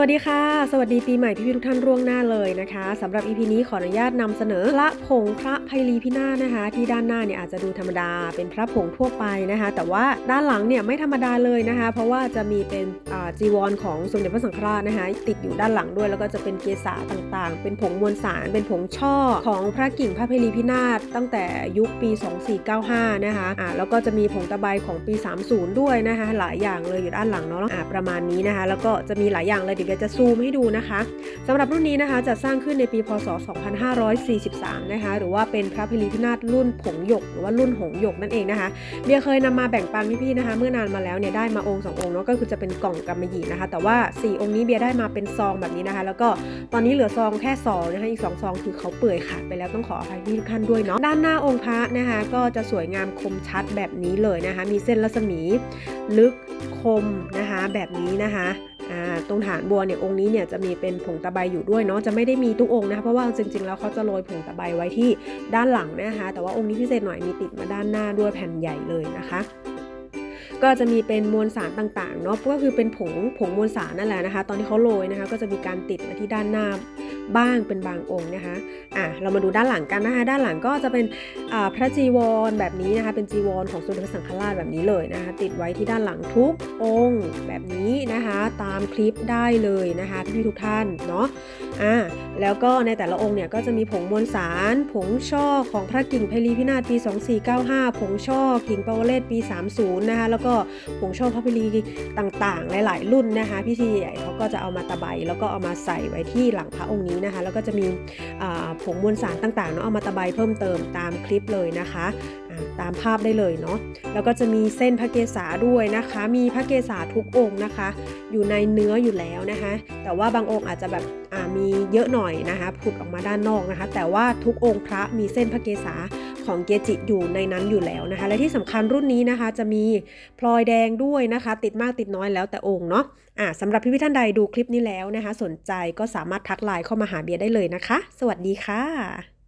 วัสดีค่ะ สวัสดีปีใหม่พี่ๆทุกท่านร่วงหน้าเลยนะคะสำหรับ EP นี้ขออนุญาตนำเสนอพระผงพระไพลีพินาศนะคะ ที่ด้านหน้าเนี่ยอาจจะดูธรรมดาเป็นพระผงทั่วไปนะคะ แต่ว่าด้านหลังเนี่ยไม่ธรรมดาเลยนะคะ เพราะว่าจะมีเป็นจีวรของสมเด็จพระสังฆราชนะคะ ติดอยู่ด้านหลังด้วย แล้วก็จะเป็นเกศาต่างๆ เป็นผงมวลสาร เป็นผงช่อของพระกิ่งพระไพลีพินาศตั้งแต่ยุคปี 2495 นะคะอ่าแล้วก็จะมีผงตะไบของปี 30 ด้วยนะคะ หลายอย่างเลยอยู่ด้านหลังเนาะอ่าประมาณนี้นะคะ แล้วก็จะมีหลายอย่างเลยเดี๋ยวเบียร์จะซูมให้ดูนะคะสำหรับรุ่นนี้นะคะจะสร้างขึ้นในปีพศ 2543 นะคะ หรือว่าเป็นพระพิลีพินาศรุ่นผงหยก หรือว่ารุ่นหงหยกนั่นเองนะคะเบียเคยนำมาแบ่งปันพี่ๆนะคะ เมื่อนานมาแล้วเนี่ยได้มาองค์สององค์เนาะก็คือจะเป็นกล่องกำมะหยี่นะคะ แต่ว่า 4 องค์นี้เบียได้มาเป็นซองแบบนี้นะคะ แล้วก็ตอนนี้เหลือซองแค่ซองนะคะอีกสองซองคือเขาเปื่อยขาดไปแล้วต้องขออภัยพี่ทุกท่านด้วยเนาะด้านหน้าองค์พระนะคะ ก็จะสวยงามคมชัดแบบนี้เลยนะคะ มีเส้นรัศมีลึกคมนะคะแบบนี้นะคะ ตรงฐานบัวเนี่ยองค์นี้เนี่ยจะมีเป็นผงตะไบอยู่ด้วยเนาะจะไม่ได้มีทุกองค์นะคะเพราะว่าจริงๆแล้วเขาจะโรยผงตะไบไว้ที่ด้านหลังนะคะ แต่ว่าองค์นี้พิเศษหน่อยมีติดมาด้านหน้าด้วยแผ่นใหญ่เลยนะคะก็จะมีเป็นมวลสารต่างๆเนาะก็คือเป็นผงผงมวลสารนั่นแหละนะคะ ตอนที่เขาโรยนะคะ ก็จะมีการติดมาที่ด้านหน้า บ้างเป็นบางองค์นะคะอะเรามาดูด้านหลังกันนะคะ ด้านหลังก็จะเป็นพระจีวรแบบนี้นะคะ เป็นจีวรของสมเด็จพระสังฆราชแบบนี้เลยนะคะ ติดไว้ที่ด้านหลังทุกองค์แบบนี้นะคะ ตามคลิปได้เลยนะคะพี่ทุกท่านเนาะ อ่าแล้วก็ในแต่ละองค์เนี่ยก็จะมีผงมวลสาร ผงช่อของพระกิ่งไพลีพินาศปี 2495 ผงช่อกิ่งปวเรศปี 30 นะคะแล้วก็ผงช่อพระพิลีต่างๆ หลายๆ รุ่นนะคะพี่ทีใหญ่เขาก็จะเอามาตะไบแล้วก็เอามาใส่ไว้ที่หลังพระองค์นี้นะคะ แล้วก็จะมีผงมวลสารต่างๆเนาะเอามาตะไบเพิ่มเติมตามคลิปเลยนะคะ ตามภาพได้เลยเนาะแล้วก็จะมีเส้นพระเกศาด้วยนะคะ มีพระเกศาทุกองค์นะคะ อยู่ในเนื้ออยู่แล้วนะคะ แต่ว่าบางองค์อาจจะแบบมีเยอะหน่อยนะคะผุดออกมาด้านนอกนะคะ แต่ว่าทุกองค์พระมีเส้นพระเกศาของเกจิอยู่ในนั้นอยู่แล้วนะคะ และที่สำคัญรุ่นนี้นะคะ จะมีพลอยแดงด้วยนะคะ ติดมากติดน้อยแล้วแต่องค์เนาะอ่าสำหรับพี่ๆท่านใดดูคลิปนี้แล้วนะคะ สนใจก็สามารถทักไลน์เข้ามาหาเบียร์ได้เลยนะคะ สวัสดีค่ะ